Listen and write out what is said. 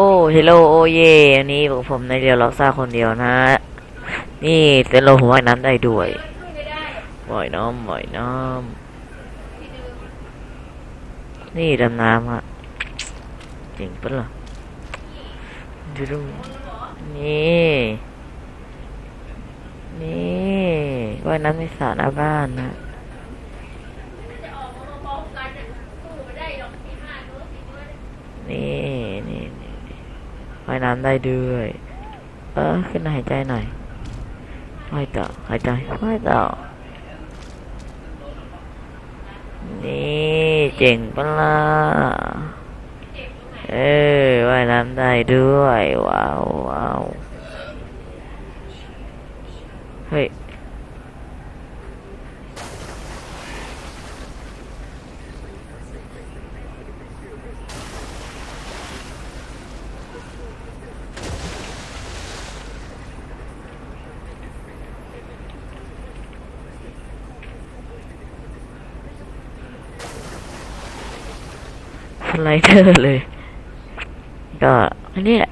อ้เฮลโลโอเยอันนี้พวกผมในเดียวล็อกซ่าคนเดียวนะนี่เซนโลผมว่ายน้ำได้ด้วยว่ายน้ำว่ายน้ำนี่ดำน้ำอะเจ๋งปะล่ะดูดูนี่นี่ว่ายน้ำในสระหน้าบ้านนะนี่ ว่ายน้ำได้ด้วย เออ ขึ้นหายใจหน่อยว่ายต่อหายใจว่ายต่อ นี่เจ๋งปะล่ะ เออว่ายน้ำได้ด้วย ว้าวว้าวเฮ้ย สไลเดอร์เลย ก็อันนี้แหละ